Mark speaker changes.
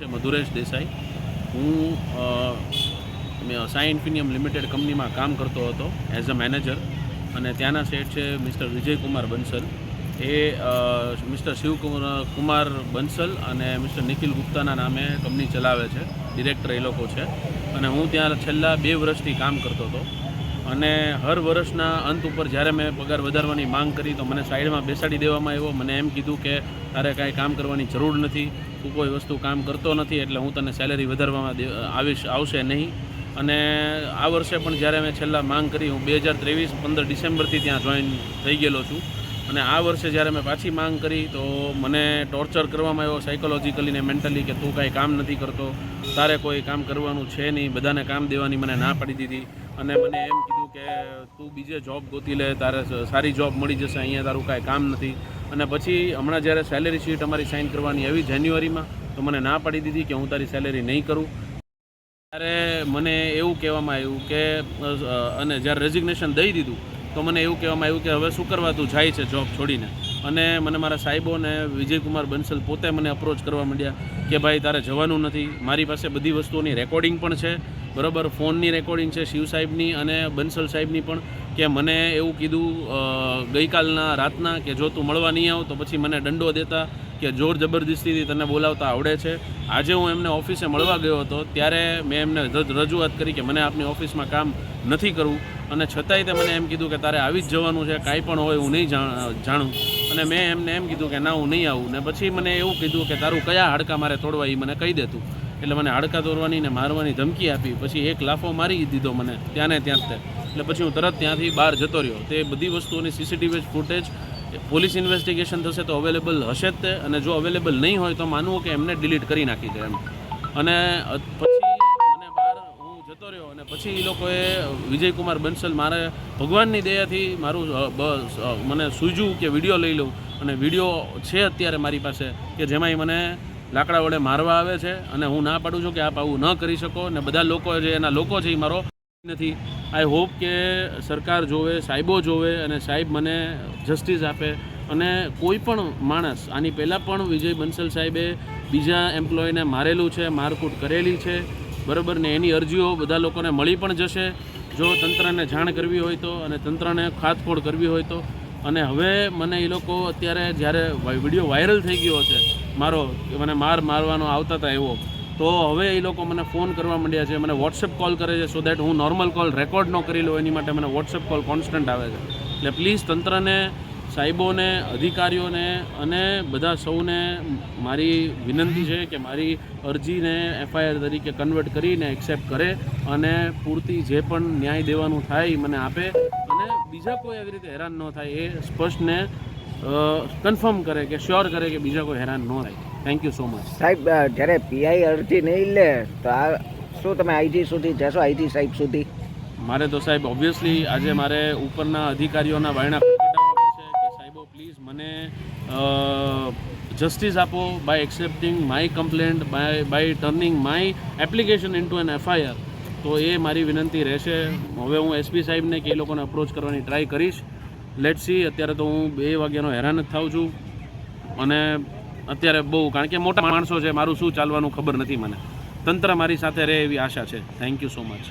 Speaker 1: છે, મધુરેશ દેસાઈ. હું સાઈ ઇન્ફિનિયમ લિમિટેડ કંપનીમાં કામ કરતો હતો એઝ અ મેનેજર અને ત્યાંના શેઠ છે મિસ્ટર વિજયકુમાર બંસલ. એ મિસ્ટર શિવકુમાર, કુમાર બંસલ અને મિસ્ટર નિખિલ ગુપ્તાના નામે કંપની ચલાવે છે, ડિરેક્ટર એ લોકો છે. અને હું ત્યાં છેલ્લા બે વર્ષથી કામ કરતો હતો. અને હર વર્ષના અંત ઉપર જ્યારે મેં પગાર વધારવાની માંગ કરી તો મને સાઈડમાં બેસાડી દેવામાં આવ્યો. મને એમ કીધું કે તારે કાંઈ કામ કરવાની જરૂર નથી. તું કોઈ વસ્તુ કામ કરતો નથી એટલે હું તને સેલેરી વધારવામાં આવીશ, આવશે નહીં. અને આ વર્ષે પણ જ્યારે મેં છેલ્લા માંગ કરી, હું બે હજાર ત્રેવીસ પંદર ડિસેમ્બરથી ત્યાં જોઈન થઈ ગયેલો છું. અને આ વર્ષે જ્યારે મેં પાછી માંગ કરી તો મને ટોર્ચર કરવામાં આવ્યો સાયકોલોજીકલી ને મેન્ટલી કે તું કાંઈ કામ નથી કરતો. તારે કોઈ કામ કરવાનું છે નહીં. બધાને કામ દેવાની મને ના પાડી દીધી. અને મને એમ કીધું કે તું બીજે જોબ ગોતી લે, તારે સારી જોબ મળી જશે, અહીંયા તારું કાંઈ કામ નથી. અને પછી હમણાં જ્યારે સેલેરી શીટ અમારી સાઇન કરવાની આવી જાન્યુઆરીમાં, તો મને ના પાડી દીધી કે હું તારી સેલેરી નહીં કરું. ત્યારે મને એવું કહેવામાં આવ્યું કે અને જ્યારે રેઝિગ્નેશન દઈ દીધું, તો મને એવું કહેવામાં આવ્યું કે હવે શું કરવા તું જાય છે જોબ છોડીને? અને મને મારા સાહેબો અને વિજયકુમાર બંસલ પોતે મને અપ્રોચ કરવા માંડ્યા કે ભાઈ તારે જવાનું નથી. મારી પાસે બધી વસ્તુઓની રેકોર્ડિંગ પણ છે. બરાબર, ફોનની રેકોર્ડિંગ છે શિવ સાહેબની અને બંસલ સાહેબની પણ કે મને એવું કીધું ગઈકાલના રાતના કે જો તું મળવા નહીં આવ તો પછી મને દંડો દેતા કે જોર જબરદસ્તીથી તને બોલાવતા આવડે છે. આજે હું એમને ઓફિસે મળવા ગયો હતો ત્યારે મેં એમને રજૂઆત કરી કે મને આપની ઓફિસમાં કામ નથી કરવું. અને છતાંય તે મને એમ કીધું કે તારે આવી જ જવાનું છે, કાંઈ પણ હોય હું નહીં જાણું. અને મેં એમને એમ કીધું કે ના, હું નહીં આવું. ને પછી મને એવું કીધું કે તારું કયા હાડકા મારે તોડવા એ મને કહી દેતું એટલે મને હાડકા તોડવાની ને મારવાની ધમકી આપી. પછી એક લાફો મારી દીધો મને ત્યાં ને ત્યાં તે. એટલે પછી હું તરત ત્યાંથી બહાર જતો રહ્યો. તે બધી વસ્તુઓની સીસીટીવી ફૂટેજ પોલીસ ઇન્વેસ્ટિગેશન થશે તો અવેલેબલ હશે જ તે. અને જો અવેલેબલ નહીં હોય તો માનવું કે એમને ડિલીટ કરી નાખી છે એમ. અને પછી જતો રહ્યો. અને પછી એ લોકોએ, વિજયકુમાર બંસલ, મારે ભગવાનની દયાથી મારું મને સૂજવું કે વીડિયો લઈ લઉં. અને વીડિયો છે અત્યારે મારી પાસે, કે જેમાં એ મને લાકડા વડે મારવા આવે છે. અને હું ના પાડું છું કે આપ આવું ન કરી શકો. અને બધા લોકો જે, એના લોકો છે એ મારો નથી. આઈ હોપ કે સરકાર જોવે, સાહેબો જોવે, અને સાહેબ મને જસ્ટિસ આપે. અને કોઈ પણ માણસ, આની પહેલાં પણ વિજય બંસલ સાહેબે બીજા એમ્પ્લોયને મારેલું છે, મારકૂટ કરેલી છે. બરાબર ને એની અરજીઓ બધા લોકોને મળી પણ જશે. જો તંત્રને જાણ કરવી હોય તો અને તંત્રને ખાતખોળ કરવી હોય તો. અને હવે મને એ લોકો અત્યારે જ્યારે વીડિયો વાયરલ થઈ ગયો છે મારો કે મને માર મારવાનો આવતા હતા એવો, તો હવે એ લોકો મને ફોન કરવા માંડ્યા છે, મને વોટ્સએપ કોલ કરે છે સો દેટ હું નોર્મલ કોલ રેકોર્ડ ન કરી લઉં, એની માટે મને વોટ્સએપ કોલ કોન્સ્ટન્ટ આવે છે. એટલે પ્લીઝ તંત્રને સાહેબોને અધિકારીઓને અને બધા સૌને મારી વિનંતી છે કે મારી અરજીને એફઆઈઆર તરીકે કન્વર્ટ કરીને એક્સેપ્ટ કરે અને પૂરતી જે પણ ન્યાય દેવાનું થાય એ મને આપે. અને બીજા કોઈ આવી રીતે હેરાન ન થાય એ સ્પષ્ટને કન્ફર્મ કરે કે શ્યોર કરે કે બીજા કોઈ હેરાન ન થાય. થેન્ક યુ સો મચ
Speaker 2: સાહેબ જ્યારે પીઆઈ અરજી નહીં લે તો આ શું તમે આઈજી સુધી જશો આઈજી સાહેબ સુધી?
Speaker 1: મારે તો સાહેબ ઓબ્વિયસલી આજે મારે ઉપરના અધિકારીઓના વાયણા મને જસ્ટિસ આપો by accepting my complaint by by turning my application into an FIR તો એ મારી વિનંતી રહેશે. હવે હું એસપી સાહેબને કે એ લોકોને અપ્રોચ કરવાની ટ્રાય કરીશ. લેટ સી અત્યારે તો હું બે વાગ્યાનો હેરાન જ થાઉં છું. અને અત્યારે બહુ, કારણ કે મોટા માણસો છે, મારું શું ચાલવાનું ખબર નથી મને. તંત્ર મારી સાથે રહે એવી આશા છે. Thank you so much